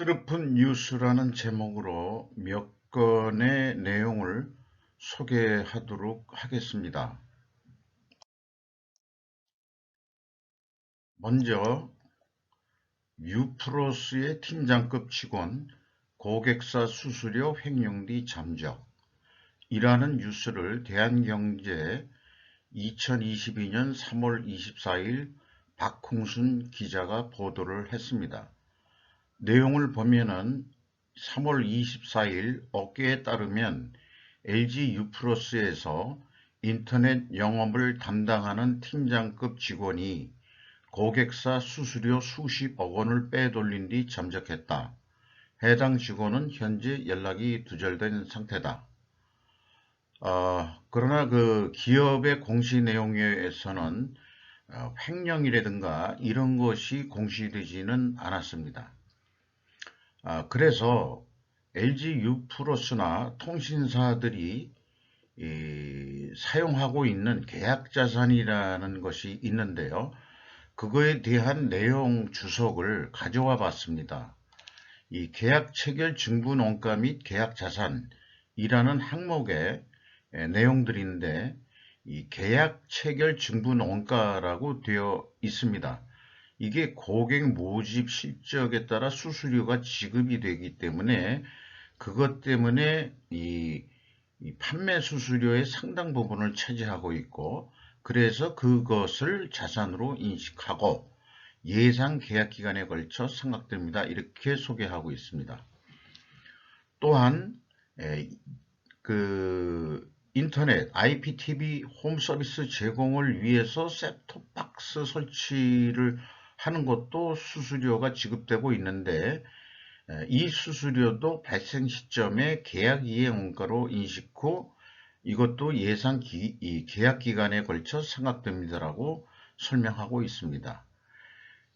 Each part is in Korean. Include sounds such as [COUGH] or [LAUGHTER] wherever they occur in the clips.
슬픈 뉴스라는 제목으로 몇 건의 내용을 소개하도록 하겠습니다. 먼저 유프로스의 팀장급 직원 고객사 수수료 횡령 뒤 잠적 이라는 뉴스를 대한경제 2022년 3월 24일 박홍순 기자가 보도를 했습니다. 내용을 보면은 3월 24일 어깨에 따르면 LG U+에서 인터넷 영업을 담당하는 팀장급 직원이 고객사 수수료 수십억 원을 빼돌린 뒤 잠적했다. 해당 직원은 현재 연락이 두절된 상태다. 어, 그러나 그 기업의 공시 내용에서는 어, 횡령이라든가 이런 것이 공시되지는 않았습니다. 아, 그래서 LG U+나 통신사들이 이, 사용하고 있는 계약자산이라는 것이 있는데요. 그거에 대한 내용 주석을 가져와 봤습니다. 이 계약 체결 증분 원가 및 계약 자산이라는 항목의 내용들인데 이 계약 체결 증분 원가라고 되어 있습니다. 이게 고객 모집 실적에 따라 수수료가 지급이 되기 때문에 그것 때문에 이, 이 판매 수수료의 상당 부분을 차지하고 있고 그래서 그것을 자산으로 인식하고 예상 계약 기간에 걸쳐 생각됩니다. 이렇게 소개하고 있습니다. 또한 에, 그 인터넷 IPTV 홈 서비스 제공을 위해서 셋톱박스 설치를 하는 것도 수수료가 지급되고 있는데 이 수수료도 발생 시점에 계약 이행 원가로 인식 후 이것도 예상 기, 이 계약 기간에 걸쳐 생각됩니다라고 설명하고 있습니다.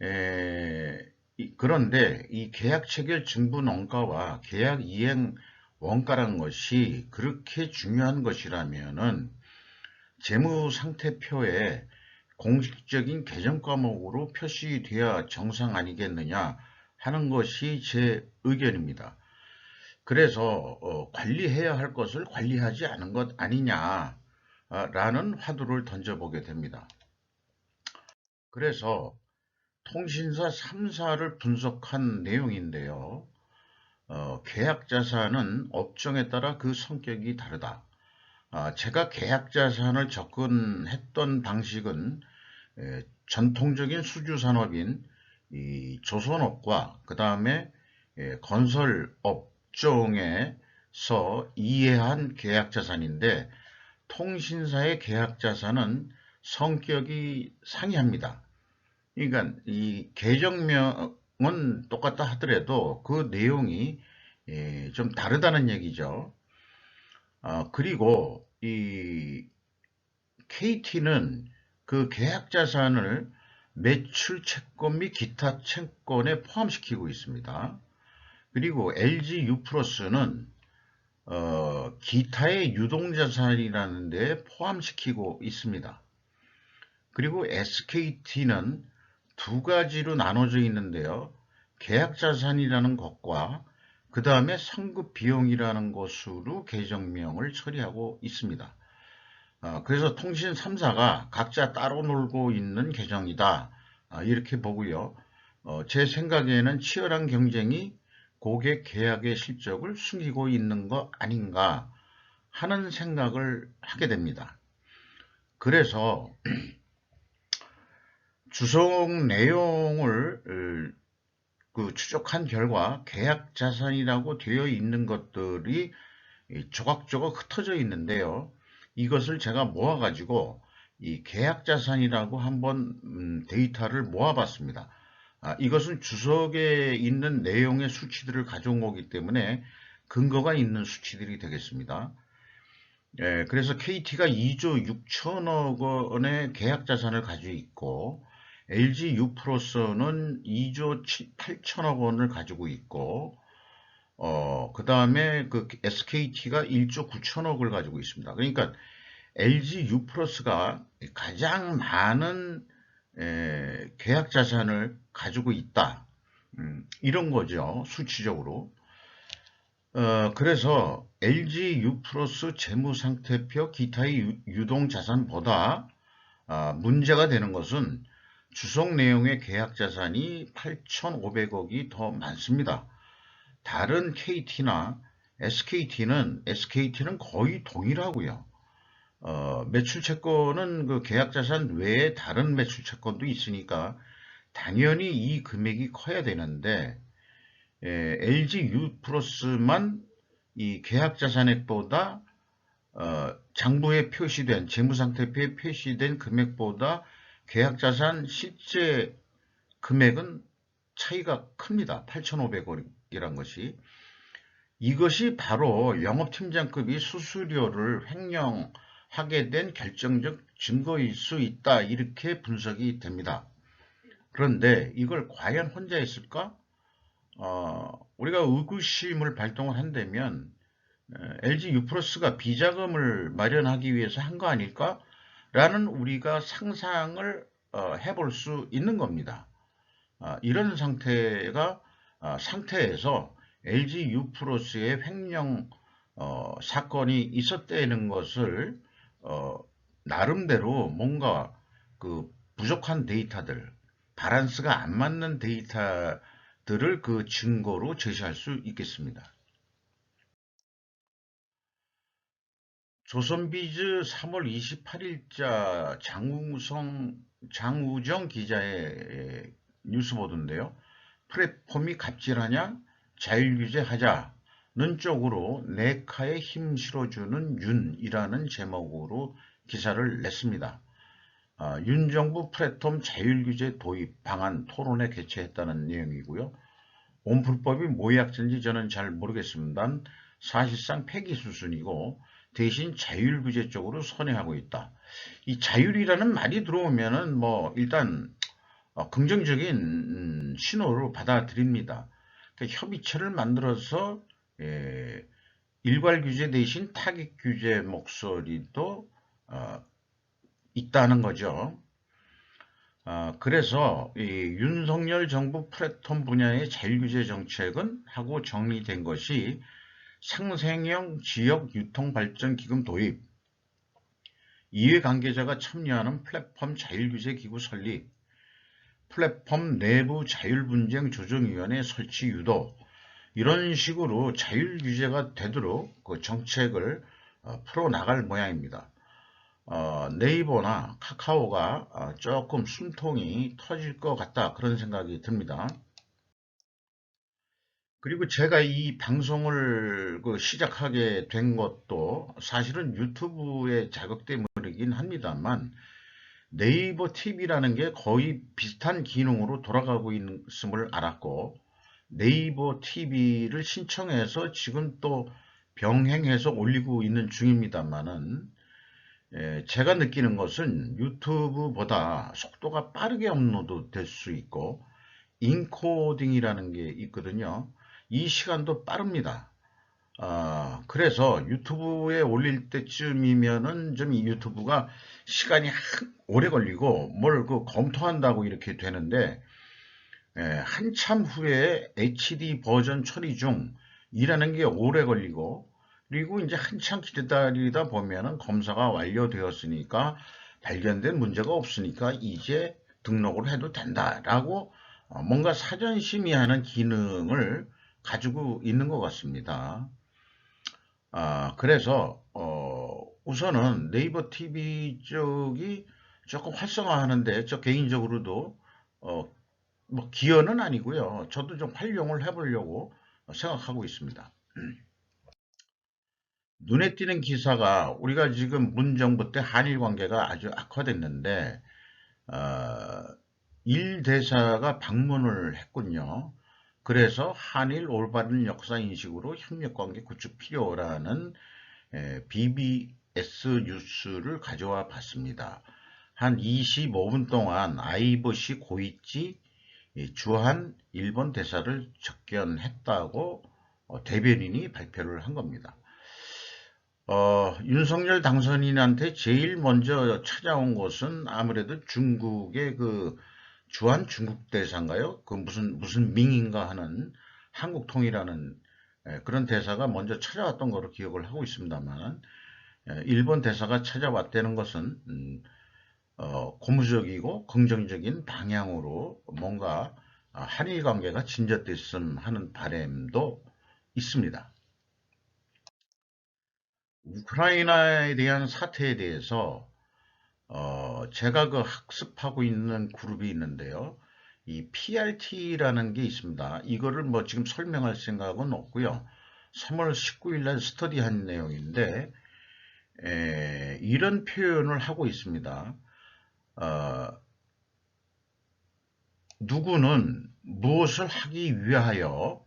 에, 이, 그런데 이 계약 체결 증분 원가와 계약 이행 원가라는 것이 그렇게 중요한 것이라면은 재무 상태표에 공식적인 개정 과목으로 표시되어야 정상 아니겠느냐 하는 것이 제 의견입니다. 그래서 어, 관리해야 할 것을 관리하지 않은 것 아니냐 라는 화두를 던져보게 됩니다. 그래서 통신사 3사를 분석한 내용인데요. 어, 계약 자산은 업종에 따라 그 성격이 다르다. 아, 제가 계약자산을 접근했던 방식은 전통적인 수주산업인 조선업과 그 다음에 건설 업종에서 이해한 계약자산인데 통신사의 계약자산은 성격이 상이합니다. 그러니까 이 계정명은 똑같다 하더라도 그 내용이 좀 다르다는 얘기죠. 어, 그리고 이 KT는 그 계약 자산을 매출 채권 및 기타 채권에 포함시키고 있습니다. 그리고 LG U+는 어, 기타의 유동자산이라는 데 포함시키고 있습니다. 그리고 SKT는 두 가지로 나눠져 있는데요. 계약자산이라는 것과 그 다음에 상급 비용이라는 것으로 계정명을 처리하고 있습니다. 어, 그래서 통신 3사가 각자 따로 놀고 있는 계정이다. 어, 이렇게 보고요. 어, 제 생각에는 치열한 경쟁이 고객 계약의 실적을 숨기고 있는 것 아닌가 하는 생각을 하게 됩니다. 그래서 [CLEARS THROAT] 주석 내용을 그 추적한 결과 계약 자산이라고 되어 있는 것들이 조각조각 흩어져 있는데요. 이것을 제가 모아가지고 이 계약 자산이라고 한번 음, 데이터를 모아봤습니다. 아, 이것은 주석에 있는 내용의 수치들을 가져온 거기 때문에 근거가 있는 수치들이 되겠습니다. 예, 그래서 KT가 2조 6천억 원의 계약 자산을 가지고 있고 LG U+는 2조 8천억 원을 가지고 있고 어, 그 다음에 그 SKT가 1조 9천억을 가지고 있습니다. 그러니까 LG U+가 가장 많은 에, 계약 자산을 가지고 있다. 음, 이런 거죠. 수치적으로. 어, 그래서 LG U 플러스 재무상태표 기타의 유 동자산보다 아, 문제가 되는 것은 주석 내용의 계약 자산이 8,500억이 더 많습니다. 다른 KT나 SKT는 SKT는 거의 동일하고요. 어, 매출 채권은 그 계약 자산 외에 다른 매출 채권도 있으니까 당연히 이 금액이 커야 되는데 에, LG U 플러스만 이 계약 자산액보다 어, 장부에 표시된 재무상태표에 표시된 금액보다 계약 자산 실제 금액은 차이가 큽니다. 8,500억이란 것이. 이것이 바로 영업팀장급이 수수료를 횡령하게 된 결정적 증거일 수 있다. 이렇게 분석이 됩니다. 그런데 이걸 과연 혼자 했을까? 어, 우리가 의구심을 발동을 한다면 LG U+가 비자금을 마련하기 위해서 한 거 아닐까? 라는 우리가 상상을 어, 해볼 수 있는 겁니다. 어, 이런 상태가 어, 상태에서 LG U+의 횡령 사건이 있었다는 것을 나름대로 뭔가 그 부족한 데이터들, 바란스가 안 맞는 데이터들을 그 증거로 제시할 수 있겠습니다. 조선비즈 3월 28일자 장우성, 장우정 기자의 뉴스 보도인데요. 플랫폼이 갑질하냐? 자율규제하자는 쪽으로 네카에 힘 실어주는 윤이라는 제목으로 기사를 냈습니다. 아, 윤 정부 플랫폼 자율규제 도입 방안 토론회 개최했다는 내용이고요. 온풀법이 뭐약전지 저는 잘 모르겠습니다. 사실상 폐기 수순이고 대신 자율규제 쪽으로 선회하고 있다. 이 자율이라는 말이 들어오면은 뭐 일단 어, 긍정적인 음, 신호로 받아들입니다. 그러니까 협의체를 만들어서 예, 일괄 규제 대신 타깃 규제 목소리도 어, 있다는 거죠. 어, 그래서 이 윤석열 정부 플랫폼 분야의 자율 규제 정책은 하고 정리된 것이 상생형 지역 유통발전기금 도입, 이해관계자가 참여하는 플랫폼 자율규제기구 설립, 플랫폼 내부 자율분쟁 조정위원회 설치 유도, 이런 식으로 자율규제가 되도록 그 정책을 어, 풀어나갈 모양입니다. 어, 네이버나 카카오가 어, 조금 숨통이 터질 것 같다 그런 생각이 듭니다. 그리고 제가 이 방송을 그 시작하게 된 것도 사실은 유튜브의 자극 때문이긴 합니다만 네이버 TV라는 게 거의 비슷한 기능으로 돌아가고 있음을 알았고 네이버 TV를 신청해서 지금 또 병행해서 올리고 있는 중입니다만은 예, 제가 느끼는 것은 유튜브보다 속도가 빠르게 업로드 될 수 있고 인코딩이라는 게 있거든요. 이 시간도 빠릅니다. 어, 그래서 유튜브에 올릴 때쯤이면은 좀 유튜브가 시간이 오래 걸리고 뭘 그 검토한다고 이렇게 되는데 에, 예, 한참 후에 HD 버전 처리 중이라는 게 오래 걸리고 그리고 이제 한참 기다리다 보면은 검사가 완료되었으니까 발견된 문제가 없으니까 이제 등록을 해도 된다라고 어, 뭔가 사전 심의하는 기능을 가지고 있는 것 같습니다. 아, 그래서 어, 우선은 네이버 TV 쪽이 조금 활성화하는데 저 개인적으로도 어, 뭐 기여는 아니고요. 저도 좀 활용을 해보려고 생각하고 있습니다. [CLEARS THROAT] 눈에 띄는 기사가 우리가 지금 문정부 때 한일 관계가 아주 악화됐는데 어, 일 대사가 방문을 했군요. 그래서 한일 올바른 역사 인식으로 협력관계 구축 필요라는 BBS 뉴스를 가져와 봤습니다. 한 25분 동안 아이보시 고이치 주한 일본 대사를 접견했다고 어, 대변인이 발표를 한 겁니다. 어, 윤석열 당선인한테 제일 먼저 찾아온 것은 아무래도 중국의 그 주한 중국 대사인가요? 그 무슨 무슨 밍인가 하는 한국통이라는 예, 그런 대사가 먼저 찾아왔던 거로 기억을 하고 있습니다만 예, 일본 대사가 찾아왔다는 것은 음, 어, 고무적이고 긍정적인 방향으로 뭔가 아, 한일 관계가 진전됐음 하는 바램도 있습니다. 우크라이나에 대한 사태에 대해서 어, 제가 그 학습하고 있는 그룹이 있는데요. 이 PRT라는 게 있습니다. 이거를 뭐 지금 설명할 생각은 없고요. 3월 19일 날 스터디한 내용인데 에, 이런 표현을 하고 있습니다. 어, 누구는 무엇을 하기 위하여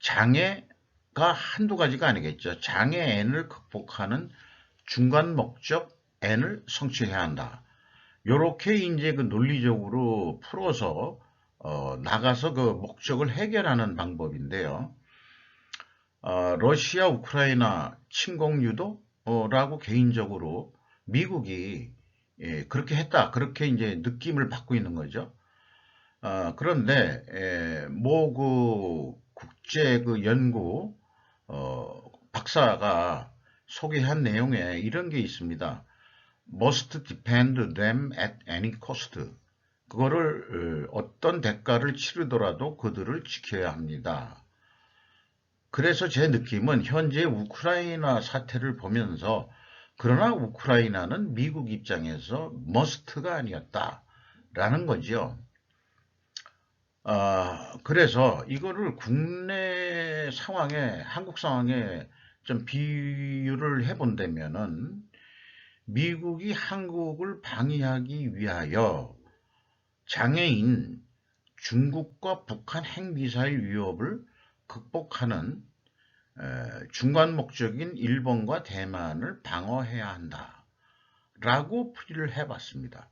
장애가 한두 가지가 아니겠죠. 장애 N을 극복하는 중간 목적 N을 성취해야 한다. 요렇게 이제 그 논리적으로 풀어서 어, 나가서 그 목적을 해결하는 방법인데요. 어, 러시아 우크라이나 침공 유도라고 개인적으로 미국이 예, 그렇게 했다 그렇게 이제 느낌을 받고 있는 거죠. 어, 그런데 뭐그 국제 그 연구 어, 박사가 소개한 내용에 이런 게 있습니다. Must defend them at any cost. 그거를 어, 어떤 대가를 치르더라도 그들을 지켜야 합니다. 그래서 제 느낌은 현재 우크라이나 사태를 보면서 그러나 우크라이나는 미국 입장에서 must가 아니었다라는 거죠. 아, 그래서 이거를 국내 상황에 한국 상황에 좀 비유를 해본다면은 미국이 한국을 방위하기 위하여 장애인 중국과 북한 핵미사일 위협을 극복하는 중간 목적인 일본과 대만을 방어해야 한다. 라고 풀이를 해봤습니다.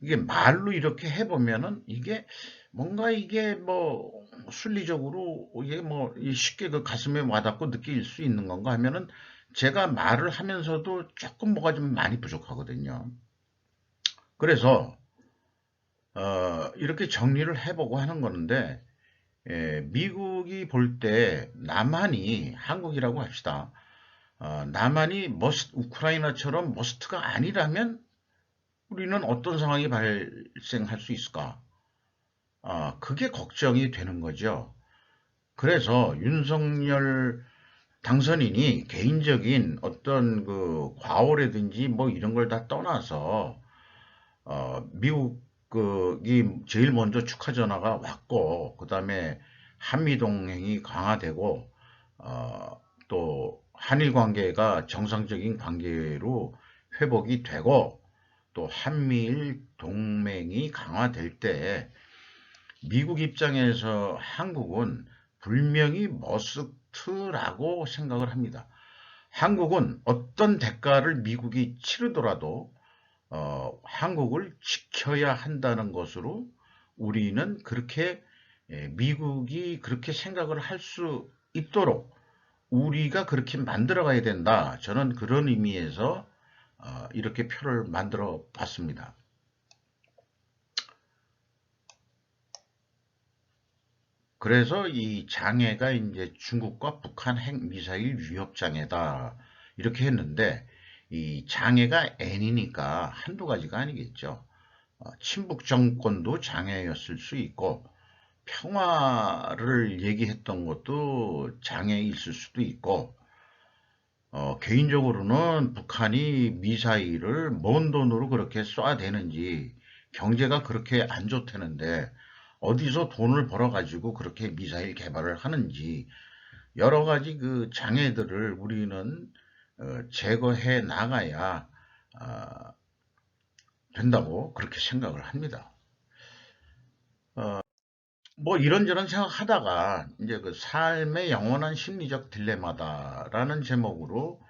이게 말로 이렇게 해보면은 이게 뭔가 이게 뭐 순리적으로 이게 뭐 쉽게 그 가슴에 와닿고 느낄 수 있는 건가 하면은 제가 말을 하면서도 조금 뭐가 좀 많이 부족하거든요. 그래서 어, 이렇게 정리를 해보고 하는 거는데 예, 미국이 볼 때 남한이 한국이라고 합시다. 어, 남한이 머스, 우크라이나처럼 머스트가 아니라면 우리는 어떤 상황이 발생할 수 있을까? 어, 그게 걱정이 되는 거죠. 그래서 윤석열 당선인이 개인적인 어떤 그 과오라든지 뭐 이런 걸 다 떠나서 어, 미국이 제일 먼저 축하 전화가 왔고 그 다음에 한미 동맹이 강화되고 어, 또 한일 관계가 정상적인 관계로 회복이 되고 또 한미일 동맹이 강화될 때 미국 입장에서 한국은 분명히 머스 트라고 생각을 합니다. 한국은 어떤 대가를 미국이 치르더라도 어, 한국을 지켜야 한다는 것으로 우리는 그렇게 예, 미국이 그렇게 생각을 할 수 있도록 우리가 그렇게 만들어 가야 된다. 저는 그런 의미에서 어, 이렇게 표를 만들어 봤습니다. 그래서 이 장애가 이제 중국과 북한 핵미사일 위협 장애다. 이렇게 했는데 이 장애가 N이니까 한두 가지가 아니겠죠. 어, 친북 정권도 장애였을 수 있고 평화를 얘기했던 것도 장애있을 수도 있고 어, 개인적으로는 북한이 미사일을 먼 돈으로 그렇게 쏴대는지 경제가 그렇게 안 좋다는데 어디서 돈을 벌어가지고 그렇게 미사일 개발을 하는지 여러 가지 그 장애들을 우리는 어, 제거해 나가야 어, 된다고 그렇게 생각을 합니다. 어, 뭐 이런저런 생각하다가 이제 그 삶의 영원한 심리적 딜레마다라는 제목으로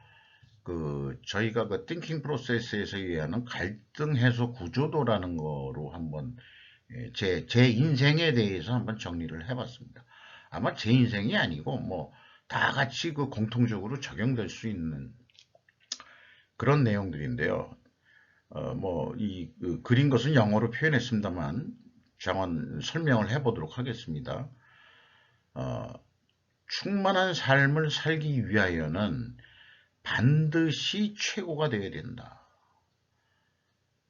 그 저희가 그 띵킹 프로세스에서 얘기하는 갈등 해소 구조도라는 거로 한번 예, 제, 제 인생에 대해서 한번 정리를 해봤습니다. 아마 제 인생이 아니고 뭐 다 같이 그 공통적으로 적용될 수 있는 그런 내용들인데요. 어, 뭐이 그, 그린 것은 영어로 표현했습니다만 잠깐 설명을 해보도록 하겠습니다. 어, 충만한 삶을 살기 위하여는 반드시 최고가 되어야 된다.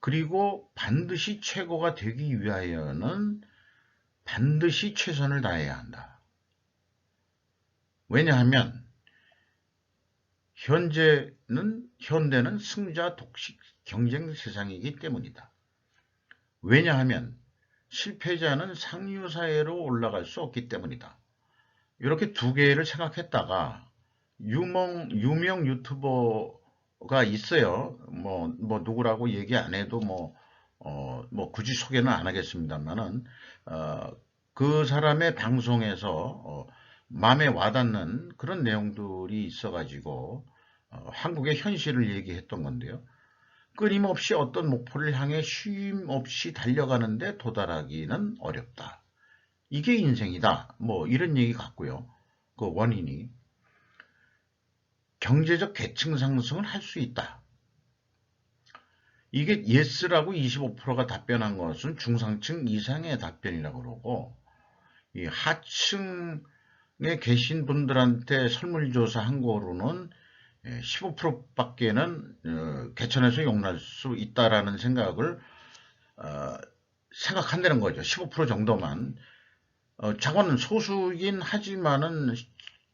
그리고 반드시 최고가 되기 위하여는 반드시 최선을 다해야 한다. 왜냐하면 현재는 현대는 승자 독식 경쟁 세상이기 때문이다. 왜냐하면 실패자는 상류사회로 올라갈 수 없기 때문이다. 이렇게 두 개를 생각했다가 유명, 유명 유튜버 가 있어요. 뭐, 뭐, 누구라고 얘기 안 해도 뭐, 어, 뭐, 굳이 소개는 안 하겠습니다만은, 어, 그 사람의 방송에서, 어, 마음에 와닿는 그런 내용들이 있어가지고, 어, 한국의 현실을 얘기했던 건데요. 끊임없이 어떤 목표를 향해 쉼 없이 달려가는데 도달하기는 어렵다. 이게 인생이다. 뭐 이런 얘기 같고요. 그 원인이 경제적 계층 상승을 할 수 있다. 이게 예스라고 25%가 답변한 것은 중상층 이상의 답변이라고 그러고 이 하층에 계신 분들한테 설문조사 한 거로는 15%밖에는 어, 개천에서 용납할 수 있다라는 생각을 어, 생각한다는 거죠. 15% 정도만. 어, 자고는 소수긴 하지만은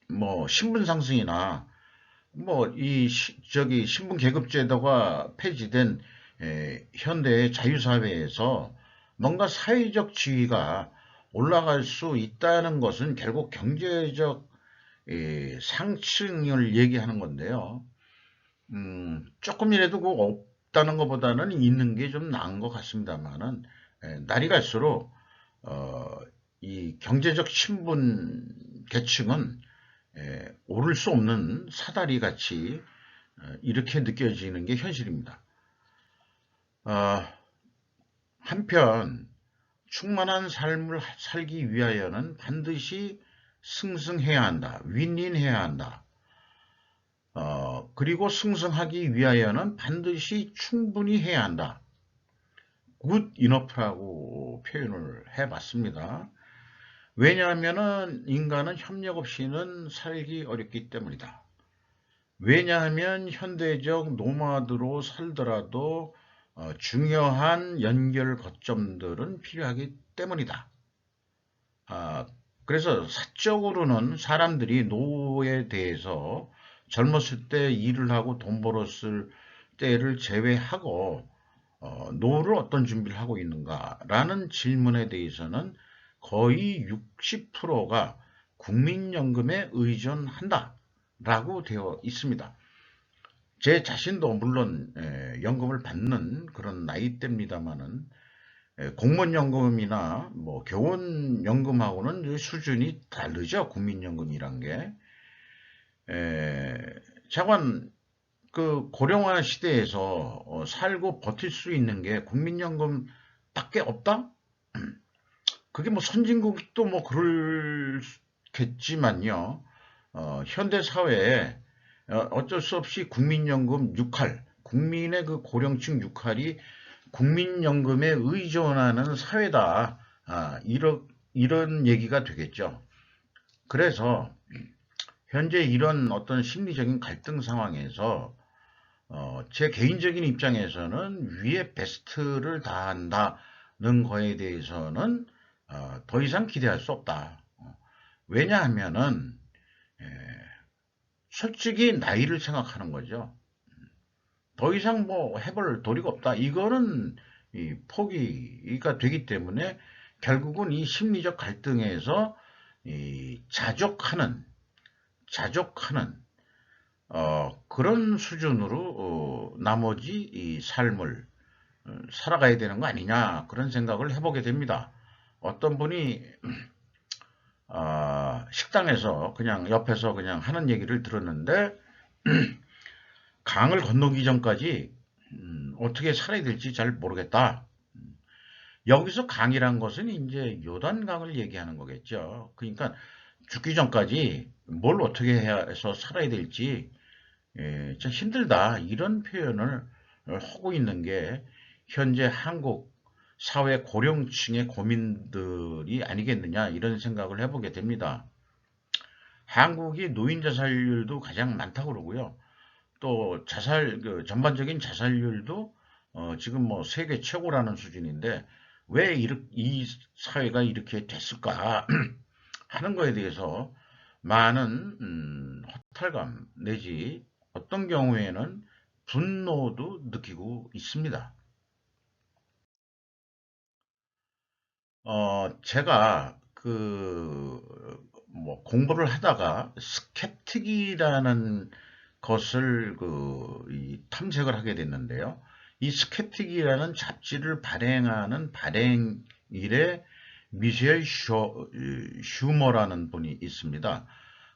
뭐 신분 상승이나 뭐 이 저기 신분 계급 제도가 폐지된 에, 현대의 자유사회에서 뭔가 사회적 지위가 올라갈 수 있다는 것은 결국 경제적 상층을 얘기하는 건데요. 음, 조금이라도 그 없다는 것보다는 있는 게 좀 나은 것 같습니다만은 날이 갈수록 어, 이 경제적 신분 계층은 에, 오를 수 없는 사다리 같이 어, 이렇게 느껴지는 게 현실입니다. 어, 한편 충만한 삶을 살기 위하여는 반드시 승승해야 한다. 윈윈해야 한다. 어, 그리고 승승하기 위하여는 반드시 충분히 해야 한다. good enough라고 표현을 해봤습니다. 왜냐하면 인간은 협력 없이는 살기 어렵기 때문이다. 왜냐하면 현대적 노마드로 살더라도 어, 중요한 연결 거점들은 필요하기 때문이다. 아, 그래서 사적으로는 사람들이 노후에 대해서 젊었을 때 일을 하고 돈 벌었을 때를 제외하고 어, 노후를 어떤 준비를 하고 있는가라는 질문에 대해서는 거의 60%가 국민연금에 의존한다 라고 되어 있습니다. 제 자신도 물론 연금을 받는 그런 나이대입니다만은 공무원연금이나 뭐 교원연금하고는 수준이 다르죠. 국민연금이란 게. 에, 차관 그 고령화 시대에서 어, 살고 버틸 수 있는 게 국민연금밖에 없다? 그게 뭐 선진국도 뭐 그럴겠지만요. 어, 현대 사회에 어, 어쩔 수 없이 국민연금 6할, 국민의 그 고령층 6할이 국민연금에 의존하는 사회다. 아, 이런, 이런 얘기가 되겠죠. 그래서 현재 이런 어떤 심리적인 갈등 상황에서 어, 제 개인적인 입장에서는 위에 베스트를 다한다는 거에 대해서는 어, 더 이상 기대할 수 없다. 어, 왜냐하면은 에, 솔직히 나이를 생각하는 거죠. 더 이상 뭐 해볼 도리가 없다. 이거는 포기가 되기 때문에 결국은 이 심리적 갈등에서 자족하는 자족하는 어, 그런 수준으로 어, 나머지 이 삶을 어, 살아가야 되는 거 아니냐 그런 생각을 해보게 됩니다. 어떤 분이 [CLEARS THROAT] 어, 식당에서 그냥 옆에서 그냥 하는 얘기를 들었는데 [CLEARS THROAT] 강을 건너기 전까지 음, 어떻게 살아야 될지 잘 모르겠다. 여기서 강이란 것은 이제 요단강을 얘기하는 거겠죠. 그러니까 죽기 전까지 뭘 어떻게 해서 살아야 될지 예, 참 힘들다 이런 표현을 하고 있는 게 현재 한국 사회 고령층의 고민들이 아니겠느냐 이런 생각을 해보게 됩니다. 한국이 노인 자살률도 가장 많다고 그러고요. 또 자살 그 전반적인 자살률도 어, 지금 뭐 세계 최고라는 수준인데 왜 이렇게, 이 사회가 이렇게 됐을까 [CLEARS THROAT] 하는 거에 대해서 많은 음, 허탈감 내지 어떤 경우에는 분노도 느끼고 있습니다. 어, 제가 그, 뭐, 공부를 하다가 스캡틱이라는 것을 그, 이, 탐색을 하게 됐는데요. 이 스캡틱이라는 잡지를 발행하는 발행일에 미셸 슈, 슈머라는 분이 있습니다.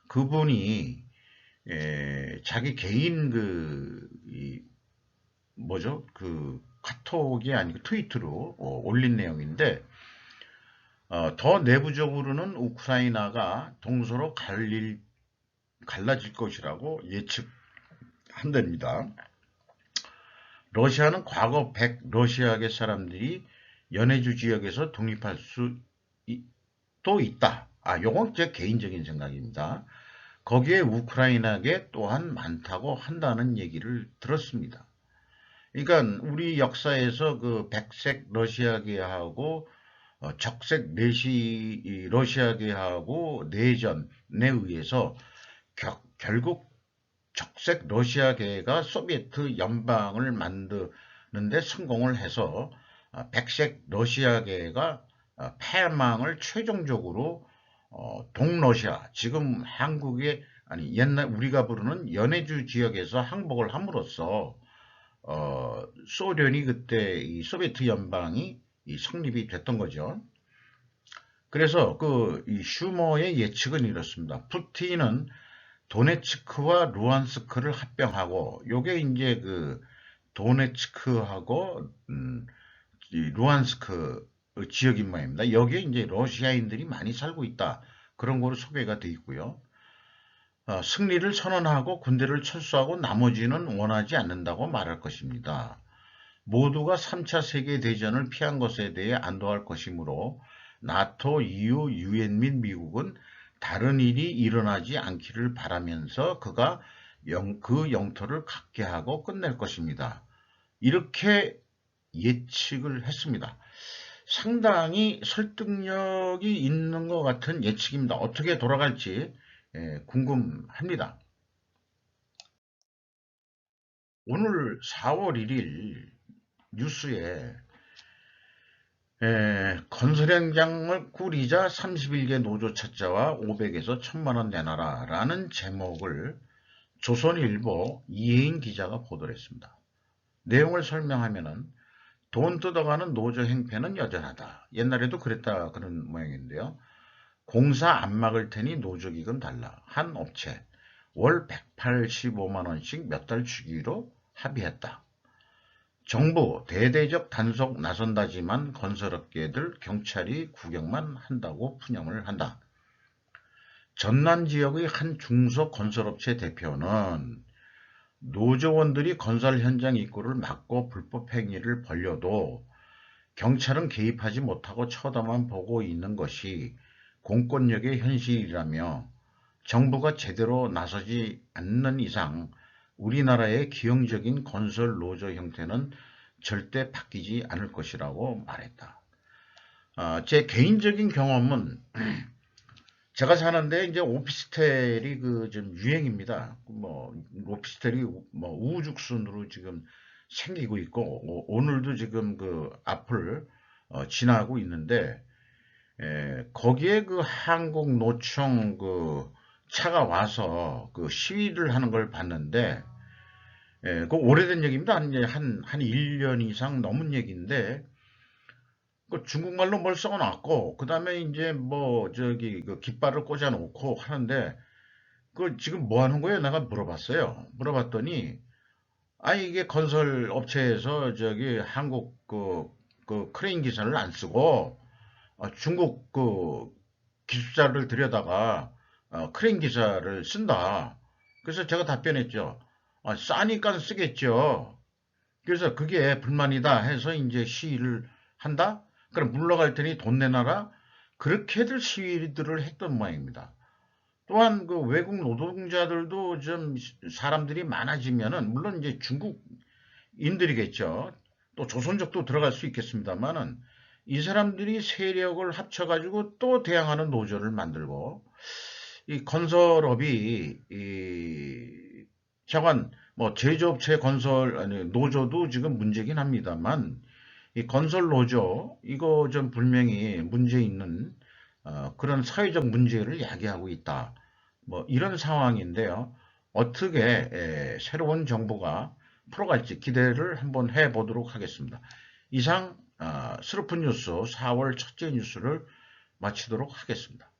그분이 에, 자기 개인 그 이, 뭐죠 그 카톡이 아니고 트위터로 어, 올린 내용인데 어, 더 내부적으로는 우크라이나가 동서로 갈릴, 갈라질 것이라고 예측한답니다. 러시아는 과거 100 러시아계 사람들이 연해주 지역에서 독립할 수도 있다. 아, 요건 제 개인적인 생각입니다. 거기에 우크라이나계 또한 많다고 한다는 얘기를 들었습니다. 그러니까 우리 역사에서 그 백색 러시아계하고 어, 적색 내시 러시아계하고 내전에 의해서 겨, 결국 적색 러시아계가 소비에트 연방을 만드는데 성공을 해서 어, 백색 러시아계가 어, 패망을 최종적으로 동러시아 지금 한국의 아니 옛날 우리가 부르는 연해주 지역에서 항복을 함으로써 어, 소련이 그때 이 소비에트 연방이 성립이 됐던 거죠. 그래서 그 슈머의 예측은 이렇습니다. 푸틴은 도네츠크와 루안스크를 합병하고 요게 이제 그 도네츠크하고 음, 루안스크 지역인 모양입니다. 여기에 이제 러시아인들이 많이 살고 있다. 그런 거로 소개가 되어 있고요. 어, 승리를 선언하고 군대를 철수하고 나머지는 원하지 않는다고 말할 것입니다. 모두가 3차 세계대전을 피한 것에 대해 안도할 것이므로 나토, EU, 유엔 및 미국은 다른 일이 일어나지 않기를 바라면서 그가 영, 그 영토를 갖게 하고 끝낼 것입니다. 이렇게 예측을 했습니다. 상당히 설득력이 있는 것 같은 예측입니다. 어떻게 돌아갈지 예, 궁금합니다. 오늘 4월 1일 뉴스에 에, 건설 현장을 꾸리자 31개 노조 찾자와 500에서 1000만원 내놔라 라는 제목을 조선일보 이혜인 기자가 보도를 했습니다. 내용을 설명하면 은 돈 뜯어가는 노조 행패는 여전하다. 옛날에도 그랬다 그런 모양인데요. 공사 안 막을 테니 노조기금 달라. 한 업체 월 185만원씩 몇 달 주기로 합의했다. 정부 대대적 단속 나선다지만 건설업계들 경찰이 구경만 한다고 푸념을 한다. 전남 지역의 한 중소 건설업체 대표는 노조원들이 건설 현장 입구를 막고 불법 행위를 벌려도 경찰은 개입하지 못하고 쳐다만 보고 있는 것이 공권력의 현실이라며 정부가 제대로 나서지 않는 이상 우리나라의 기형적인 건설 노조 형태는 절대 바뀌지 않을 것이라고 말했다. 어, 제 개인적인 경험은 [CLEARS THROAT] 제가 사는데 이제 오피스텔이 그 좀 유행입니다. 뭐 오피스텔이 뭐 우후죽순으로 지금 생기고 있고 오 늘도 지금 그 앞을 어, 지나고 있는데 에, 거기에 그 한국 노총 그 차가 와서 그 시위를 하는 걸 봤는데 예, 그 오래된 얘기입니다. 한, 한, 한 1년 이상 넘은 얘기인데 그 중국말로 뭘 써놨고 그 다음에 이제 뭐 저기 그 깃발을 꽂아놓고 하는데 그 지금 뭐 하는 거예요? 내가 물어봤어요. 물어봤더니 아 이게 건설 업체에서 저기 한국 그, 그 크레인 기사를 안 쓰고 어, 중국 그 기술자를 들여다가 어, 크레인 기사를 쓴다. 그래서 제가 답변했죠. 어, 싸니까 쓰겠죠. 그래서 그게 불만이다 해서 이제 시위를 한다? 그럼 물러갈 테니 돈 내놔라? 그렇게들 시위들을 했던 모양입니다. 또한 그 외국 노동자들도 좀 사람들이 많아지면은 물론 이제 중국인들이겠죠. 또 조선족도 들어갈 수 있겠습니다만은 이 사람들이 세력을 합쳐가지고 또 대항하는 노조를 만들고 이 건설업이 이 자관 뭐 제조업체 건설 아니 노조도 지금 문제긴 합니다만 이 건설 노조 이거 좀 분명히 문제 있는 어, 그런 사회적 문제를 야기하고 있다. 뭐 이런 상황인데요. 어떻게 에, 새로운 정부가 풀어갈지 기대를 한번 해보도록 하겠습니다. 이상 어, 스루프 뉴스 4월 첫째 뉴스를 마치도록 하겠습니다.